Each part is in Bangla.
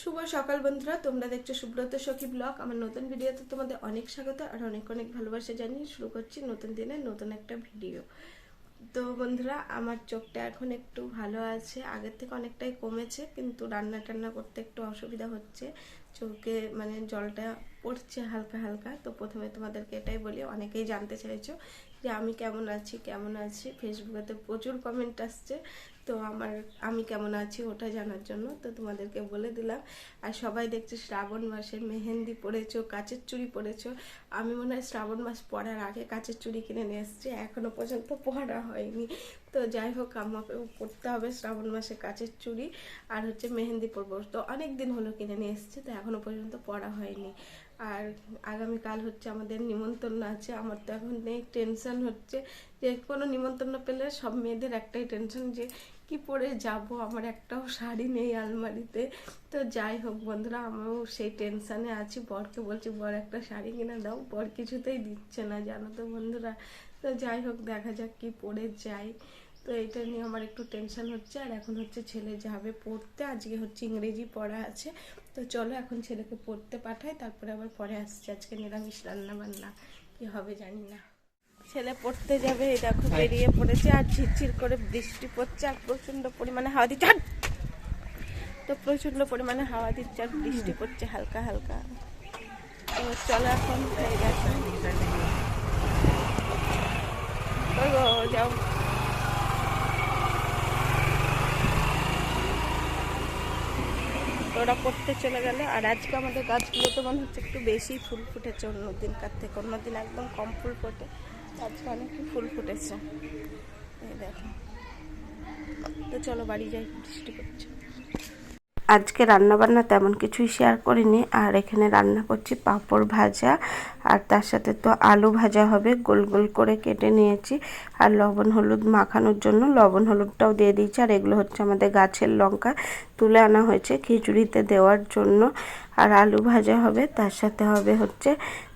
শুভ সকাল বন্ধুরা, তোমরা দেখছ সুব্রত সখী ব্লগ। আমার নতুন ভিডিওতে তোমাদের অনেক স্বাগত আর অনেক অনেক ভালোবাসা জানিয়ে শুরু করছি নতুন দিনে নতুন একটা ভিডিও। তো বন্ধুরা, আমার চোখটা এখন একটু ভালো আছে, আগের থেকে অনেকটাই কমেছে, কিন্তু রান্না টান্না করতে একটু অসুবিধা হচ্ছে। চোখে মানে জলটা পড়ছে হালকা হালকা, তো প্রথমে তোমাদেরকে এটাই বলি, অনেকেই জানতে চাইছো যে আমি কেমন আছি কেমন আছি? ফেসবুকেতে প্রচুর কমেন্ট আসছে। তো আমার, আমি কেমন আছি ওটা জানার জন্য তো তোমাদেরকে বলে দিলাম। আর সবাই দেখছে শ্রাবণ মাসে মেহেন্দি পরেছো, কাচের চুড়ি পরেছো। আমি মনে হয় শ্রাবণ মাস পড়ার আগে কাচের চুড়ি কিনে নিয়ে এসেছি এখনও পর্যন্ত পড়া হয়নি। তো যাই হোক, আমাকে পড়তে হবে শ্রাবণ মাসে কাচের চুড়ি আর হচ্ছে মেহেন্দি পরবো। তো অনেক দিন হলো কিনে নিয়ে এসেছি, তো এখনও পর্যন্ত পড়া হয়নি। আর আগামীকাল হচ্ছে আমাদের নিমন্ত্রণ আছে। আমার তো এখন নেই টেনশন হচ্ছে। যে কোনো নিমন্ত্রণ পেলে সব মেয়েদের একটাই টেনশন যে কি পরে যাব? আমার একটাও শাড়ি নেই আলমারিতে। তো যাই হোক বন্ধুরা, আমিও সেই টেনশানে আছি। বরকে বলছি, বর একটা শাড়ি কিনে দাও। বর কিছুতেই দিচ্ছে না, জানো তো বন্ধুরা। তো যাই হোক, দেখা যাক কি পরে যাই তো এটা নিয়ে আমার একটু টেনশন হচ্ছে। আর এখন হচ্ছে ছেলে যাবে পড়তে আজকে হচ্ছে ইংরেজি পড়া আছে। তো চলো এখন ছেলেকে পড়তে পাঠাই তারপরে আবার পরে আসছে। আজকে নিরামিষ রান্না বান্না কি হবে জানি না। ছেলে পড়তে যাবে এই দেখো বেরিয়ে পড়েছে আর ঝিরঝির করে বৃষ্টি পড়ছে আর প্রচণ্ড পরিমাণে হাওয়া দিচ্ছে! তো প্রচণ্ড পরিমাণে হাওয়া দিচ্ছে আর বৃষ্টি পড়ছে হালকা হালকা। তো চলো এখন হয়ে গেছে। যাও। ওরা পড়তে চলে গেল। আর আজকে আমাদের গাছগুলোতে মনে হচ্ছে একটু বেশি ফুল ফুটেছে অন্যদিনকার থেকে। অন্যদিন একদম কম ফুল ফোটে। আজকে অনেকই ফুল ফুটেছে। এই দেখো। তো চলো বাড়ি যাই, বৃষ্টি পড়ছে। আজকে রান্না বান্না তেমন কিছুই শেয়ার করিনি। আর এখানে রান্না করছি পাঁপড় ভাজা। আর তার সাথে তো আলু ভাজা হবে। গোল গোল করে কেটে নিয়েছি। আর লবণ, হলুদ মাখানোর জন্য লবণ, হলুদটাও দিয়ে দিয়েছি। আর এগুলো হচ্ছে আমাদের গাছের লঙ্কা তুলে আনা হয়েছে খিচুড়িতে দেওয়ার জন্য। আর আলু ভাজা হবে। তার সাথে হবে হচ্ছে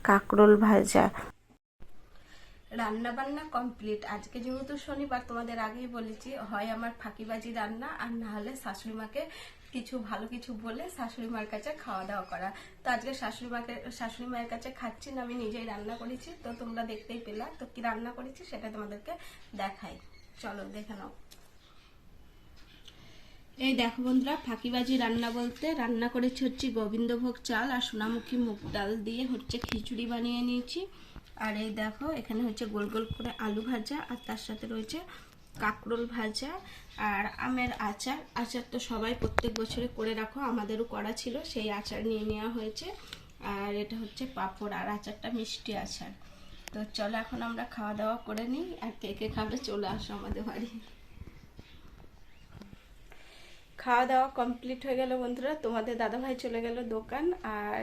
কাঁকরোল ভাজা। রান্না বান্না কমপ্লিট। আজকে যেহেতু শনিবার, তোমাদের আগেই বলেছি, হয় আমার ফাঁকিবাজি রান্না, আর না হলে শাশুড়ি মাকে কিছু ভালো কিছু বলে শাশুড়ি মার কাছে খাওয়া দাওয়া করা। তো আজকে শাশুড়ি মাকে, শাশুড়ি মায়ের কাছে খাচ্ছি না, আমি নিজেই রান্না করেছি। তো তোমরা দেখতেই পেলা। তো কি রান্না করেছি সেটা তোমাদেরকে দেখাই। চলো দেখে নাও। এই দেখো বন্ধুরা, ফাঁকিবাজি রান্না বলতে রান্না করেছি হচ্ছে গোবিন্দভোগ চাল আর সোনামুখী মুগ ডাল দিয়ে হচ্ছে খিচুড়ি বানিয়ে নিয়েছি। আর এই দেখো, এখানে হচ্ছে গোল গোল করে আলু ভাজা আর তার সাথে রয়েছে কাঁকরোল ভাজা আর আমের আচার। আচার তো সবাই প্রত্যেক বছরে করে রাখো, আমাদেরও করা ছিল, সেই আচার নিয়ে নেওয়া হয়েছে। আর এটা হচ্ছে পাঁপড়, আর আচারটা মিষ্টি আচার। তো চলো এখন আমরা খাওয়া দাওয়া করে নিই, আর কে কে খাবে চলে আসো আমাদের বাড়ি। খাওয়া দাওয়া কমপ্লিট হয়ে গেল বন্ধুরা, তোমাদের দাদাভাই চলে গেল দোকান, আর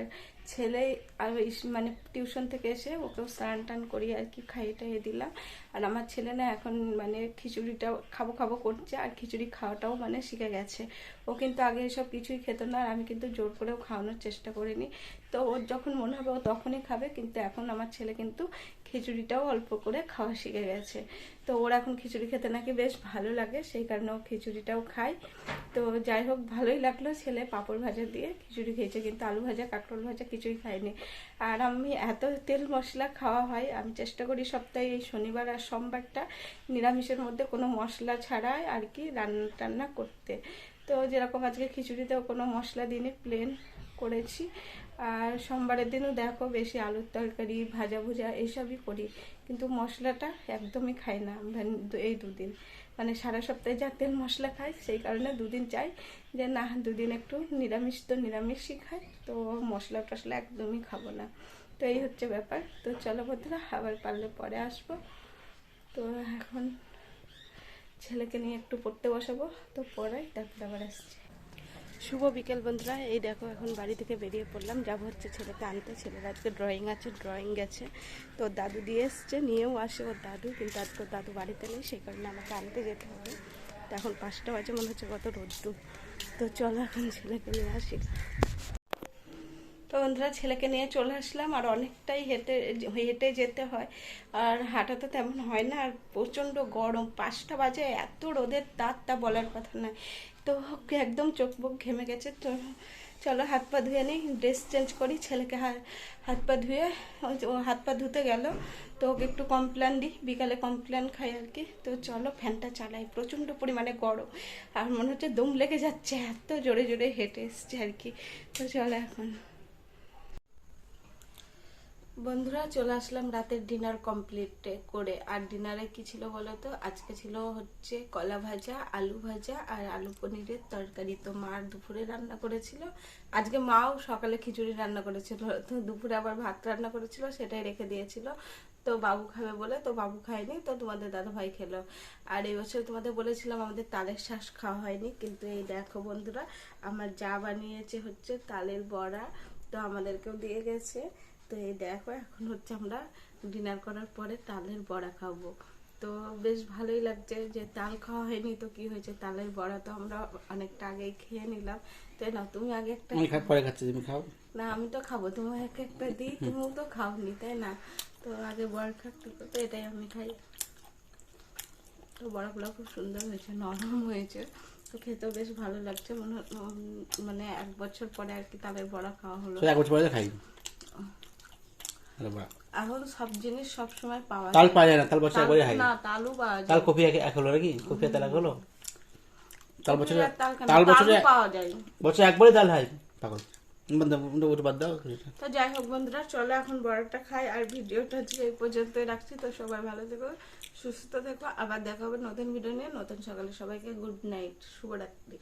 ছেলে আর মানে টিউশন থেকে এসে ওকেও স্নান টান করি আর কি, খাইয়ে টাইয়ে দিলাম। আর আমার ছেলে না এখন মানে খিচুড়িটা খাব খাব করছে আর খিচুড়ি খাওয়াটাও মানে শিখে গেছে। ও কিন্তু আগে এসব কিছুই খেত না, আর আমি কিন্তু জোর করেও খাওয়ানোর চেষ্টা করিনি। তো ওর যখন মনে হবে ও তখনই খাবে, কিন্তু এখন আমার ছেলে কিন্তু খিচুড়িটাও অল্প করে খাওয়া শিখে গেছে। তো ওর এখন খিচুড়ি খেতে নাকি বেশ ভালো লাগে, সেই কারণে ও খিচুড়িটাও খায়। তো যাই হোক, ভালোই লাগল ছেলে পাঁপড় ভাজা দিয়ে খিচুড়ি খেয়েছে, কিন্তু আলু ভাজা, কাঁকরোল ভাজা কিছুই খাইনি আর আমি এত তেল মশলা খাওয়া হয়, আমি চেষ্টা করি সপ্তাহে এই শনিবার আর সোমবারটা নিরামিষের মধ্যে কোনো মশলা ছাড়াই আর কি রান্না টান্না করতে। তো যেরকম আজকে খিচুড়িতেও কোনো মশলা দিনে প্লেন করেছি। আর সোমবারের দিনও দেখো বেশি আলুর তরকারি ভাজা ভুজা এইসবই করি। কিন্তু মশলাটা একদমই খাই না দু- এই দুদিন। মানে সারা সপ্তাহে যা তেল মশলা খাই, সেই কারণে দুদিন চাই যে না, দুদিন একটু নিরামিষ তো নিরামিষই খাই, তো মশলা টশলা একদমই খাব না। তো এই হচ্ছে ব্যাপার। তো চলো বন্ধুরা, আবার পারলে পরে আসব। তো এখন ছেলেকে নিয়ে একটু পড়তে বসাবো। তো পড়াই, তারপর আবার আসছি। শুভ বিকেল বন্ধুরা, এই দেখো এখন বাড়ি থেকে বেরিয়ে পড়লাম। যাব হচ্ছে ছেলেকে আনতে। ছেলের আজকে ড্রয়িং আছে ড্রয়িং গেছে। তো দাদু দিয়ে এসছে, নিয়েও আসে ওর দাদু, কিন্তু আজকে দাদু বাড়িতে নেই, সেই কারণে আমাকে আনতে যেতে হবে। তো এখন পাঁচটা বাজে, মনে হচ্ছে কত রোদ্দুর। তো চলো এখন ছেলেকে নিয়ে আসি। বন্ধুরা, ছেলেকে নিয়ে চলে আসলাম আর অনেকটাই হেঁটে হেঁটে যেতে হয়। আর হাঁটা তো তেমন হয় না, আর প্রচণ্ড গরম, পাঁচটা বাজে, এত রোদের তাপ, তা বলার কথা নয়। তো একদম চোখ বুক ঘেমে গেছে, তো চলো হাত পা ধুয়ে নিই ড্রেস চেঞ্জ করি, ছেলেকে হাত পা ধুয়ে ও হাত পা ধুতে গেল, তো ওকে একটু কমপ্লেন দিই, বিকালে কমপ্লেন খাই আর কি। তো চলো ফ্যানটা চালাই, প্রচণ্ড পরিমাণে গরম, আর মনে হচ্ছে দম লেগে যাচ্ছে, এত জোরে জোরে হেঁটে এসছে আর কি। তো চলো এখন। বন্ধুরা, চলে আসলাম রাতের ডিনার কমপ্লিট করে। আর ডিনারে কি ছিল বলো তো? আজকে ছিল হচ্ছে কলা ভাজা, আলু ভাজা আর আলু পনিরের তরকারি। তো মা দুপুরে রান্না করেছিল। আজকে মাও সকালে খিচুড়ি রান্না করেছিল। তো দুপুরে আবার ভাত রান্না করেছিল, সেটাই রেখে দিয়েছিল। তো বাবু খাবে বলে, তো বাবু খায়নি, তো তোমাদের দাদা ভাই খেলো। আর এই বছর তোমাদের বলেছিলাম আমাদের তালের শ্বাস খাওয়া হয়নি, কিন্তু এই দেখো বন্ধুরা, আমার যা বানিয়েছে হচ্ছে তালের বড়া, তো আমাদেরকেও দিয়ে গেছে। তো এই দেখো এখন হচ্ছে আমরা ডিনার করার পরে তালের বড়া খাব। তো বেশ ভালোই লাগছে যে তাল খাওয়া হয়নি তো কি হয়েছে? তালের বড়া তো আমরা অনেকটা আগেই খেয়ে নিলাম। তাই না তুমি আগে একটা আমি খাই পরে খাচ্ছি তুমি খাও। না আমি তো খাব তোমাকে একটা দিই তুমিও তো খাওনি তাই না? তো আগে বড় থাকতে তো এটাই আমি খাই। তো বড়াগুলো খুব সুন্দর হয়েছে নরম হয়েছে। তো খেতেও বেশ ভালো লাগছে মনে মানে এক বছর পরে আর কি তালের বড়া খাওয়া হলো। এক বছর পরে খাই। এখন সব জিনিস সব সময় পাওয়া তাল পাওয়া যায় না তাল বছর একবারই খাই। না পাওয়া যায়। তাল এক এক হলো নাকি? তাল এক হলো? তাল বছরে তাল? বছরে পাওয়া যায়। বছরে একবারই তাল খাই। পাগল। তো যাই হোক বন্ধুরা চলো এখন বড়টা খাই আর ভিডিওটা আজকে এই পর্যন্তই রাখছি। তো সবাই ভালো থেকো সুস্থ থেকো। আবার দেখা হবে নতুন ভিডিও নিয়ে। নতুন সকালে সবাইকে গুড নাইট শুভরাত্রি।